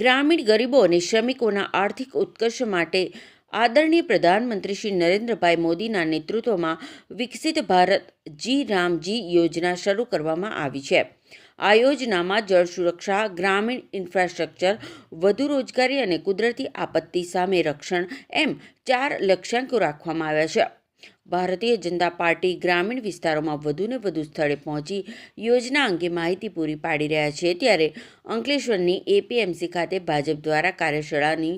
ગ્રામીણ ગરીબો અને શ્રમિકોના આર્થિક ઉત્કર્ષ માટે આદરણીય પ્રધાનમંત્રી શ્રી નરેન્દ્રભાઈ મોદીના નેતૃત્વમાં વિકસિત ભારત જી રામજી યોજના શરૂ કરવામાં આવી છે. આ યોજનામાં જળ સુરક્ષા, ગ્રામીણ ઇન્ફ્રાસ્ટ્રક્ચર, વધુ રોજગારી અને કુદરતી આપત્તિ સામે રક્ષણ એમ ચાર લક્ષ્યાંકો રાખવામાં આવ્યા છે. ભારતીય જનતા પાર્ટી ગ્રામીણ વિસ્તારોમાં વધુને વધુ સ્થળે પહોંચી યોજના અંગે માહિતી પૂરી પાડી રહ્યા છે. ત્યારે અંકલેશ્વરની એપીએમસી ખાતે ભાજપ દ્વારા કાર્યશાળાની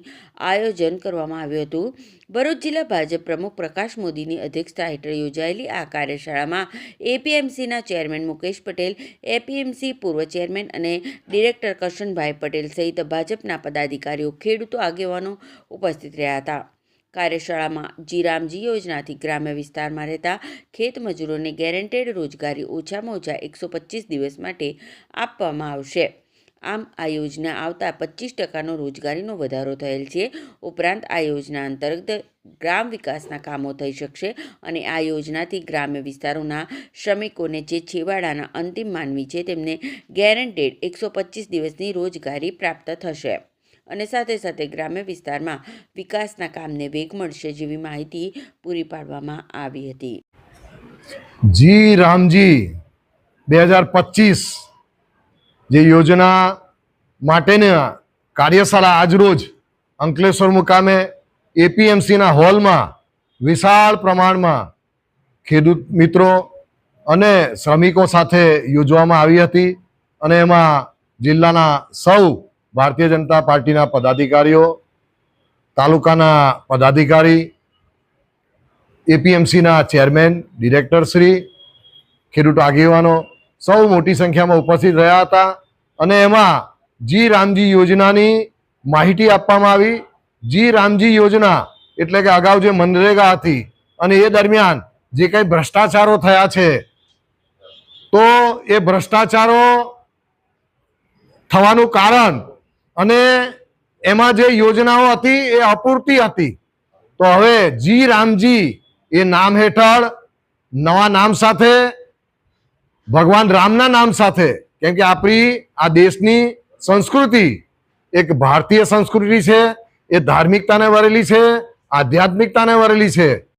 આયોજન કરવામાં આવ્યું હતું. ભરૂચ જિલ્લા ભાજપ પ્રમુખ પ્રકાશ મોદીની અધ્યક્ષતા હેઠળ યોજાયેલી આ કાર્યશાળામાં એપીએમસીના ચેરમેન મુકેશ પટેલ, એપીએમસી પૂર્વ ચેરમેન અને ડિરેક્ટર કરશનભાઈ પટેલ સહિત ભાજપના પદાધિકારીઓ, ખેડૂતો આગેવાનો ઉપસ્થિત રહ્યા હતા. કાર્યશાળામાં જીરામજી યોજનાથી ગ્રામ્ય વિસ્તારમાં રહેતા ખેત મજૂરોને ગેરેન્ટેડ રોજગારી ઓછામાં ઓછા એકસો દિવસ માટે આપવામાં આવશે. આમ, આ યોજના આવતા પચીસ ટકાનો રોજગારીનો વધારો થયેલ છે. ઉપરાંત, આ યોજના અંતર્ગત ગ્રામ વિકાસના કામો થઈ શકશે અને આ યોજનાથી ગ્રામ્ય વિસ્તારોના શ્રમિકોને જે છેવાડાના અંતિમ માનવી છે તેમને ગેરંટેડ એકસો દિવસની રોજગારી પ્રાપ્ત થશે. અને સાથે સાથે ગ્રામ્ય વિસ્તારમાં વિકાસના કામને વેગ મળશે જેવી માહિતી પૂરી પાડવામાં આવી હતી. જી રામજી, બે હજાર પચીસ જે યોજના માટેના કાર્યશાળા આજરોજ અંકલેશ્વર મુકામે એપીએમસીના હોલમાં વિશાળ પ્રમાણમાં ખેડૂત મિત્રો અને શ્રમિકો સાથે યોજવામાં આવી હતી અને એમાં જિલ્લાના સૌ ભારતીય જનતા પાર્ટીના પદાધિકારીઓ, તાલુકાના પદાધિકારી, એપીએમસીના ચેરમેન, ડિરેક્ટરશ્રી, ખેડૂત આગેવાનો સૌ મોટી સંખ્યામાં ઉપસ્થિત રહ્યા હતા અને એમાં જી રામજી યોજનાની માહિતી આપવામાં આવી. જી રામજી યોજના એટલે કે અગાઉ જે મનરેગા હતી અને એ દરમિયાન જે કંઈ ભ્રષ્ટાચારો થયા છે, તો એ ભ્રષ્ટાચારો થવાનું કારણ અને એમાં જે યોજનાઓ હતી એ અપૂરતી હતી. તો હવે જી રામજી એ નામ હેઠળ નવા નામ સાથે, ભગવાન રામના નામ સાથે, કેમ કે આપણી આ દેશની સંસ્કૃતિ એક ભારતીય સંસ્કૃતિ છે, એ ધાર્મિકતાને વરેલી છે, આધ્યાત્મિકતાને વરેલી છે.